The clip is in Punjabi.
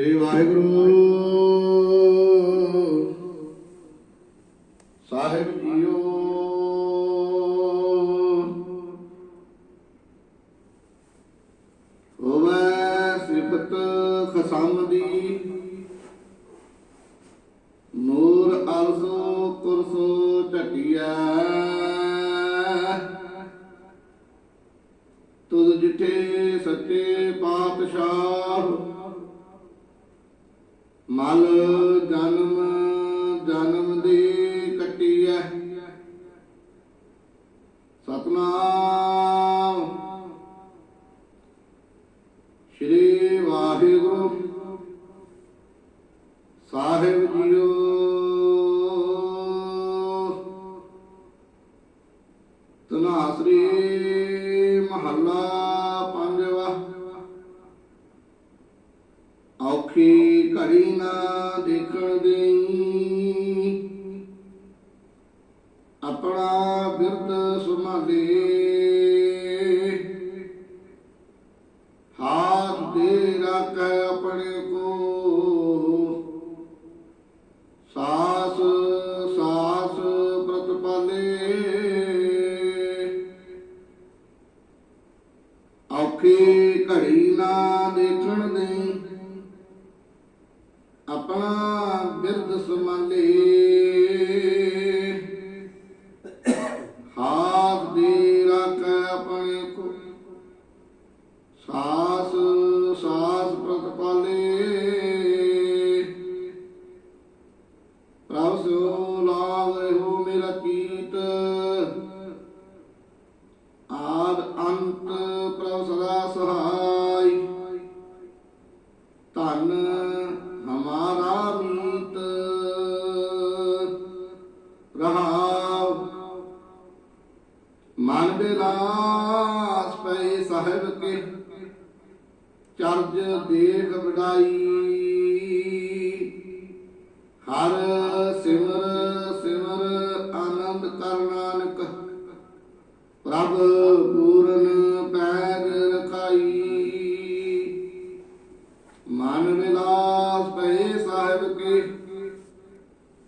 ਸ੍ਰੀ ਵਾਹਿਗੁਰੂ। ਸਾਹਿਬ ਜੀਓ। ਹੋਵੇ ਸਿਫਤ ਖਸਮ ਦੀ, ਨੂਰ ਅਲਸੋ ਕੁਰਸੋ ਝਟਿਆ ਤੁਧ ਜਿਠੇ ਸੱਚੇ ਪਾਤਸ਼ਾਹ ਮਲ ਜਨਮ ਜਨਮ ਦੀ ਕਟਿਐ। ਸਤਨਾਮ। ਸ਼੍ਰੀ ਵਾਹਿਗੁਰੂ। ਸਾਹਿਬ ਜੀਓ। ਤਨਾਸਰੀ ਮਹੱਲਾ ਪੰਜਵਾ। ਔਖੀ ਘੜੀ ਨਾ ਦੇਖਣ ਦੇਈ। ਆਪਣਾ ਬਿਰਦ ਸੁਮਾਲੇ ਹਾਥ ਦੇ ਰੱਖ ਆਪਣੇ ਕੋ ਸਾਸ ਸਾਸ ਪ੍ਰਤਪਾਲੇ। ਔਖੀ ਘੜੀ ਨਾ ਦੇਖਣ ਦੇ ਆਪਣਾ ਬਿਰਦ ਸੰਭਾਲੇ ਹਾਥ ਦੇ ਰੱਖ ਆਪਣੇ ਕੋ ਸਾਸ ਸਾਸ ਪ੍ਰਤਪਾਲੇ ਪ੍ਰਭ ਸੋ ਲਾਗ ਰਹੋ ਮੇਰਾ ਕੀਤ। ਆਦ ਅੰਤ ਪ੍ਰਭ ਸਦਾ ਸਹਾਈ। ਧਨ ਰਹਾਉ ਮਨ ਬਿਲਾਸ ਪਏ ਸਾਹਿਬ ਕੇ, ਚਰਜ ਦੇਖ ਵਡਾਈ। ਹਰ ਸਿਮਰ ਸਿਮਰ ਆਨੰਦ ਕਰ ਨਾਨਕ, ਪ੍ਰਭ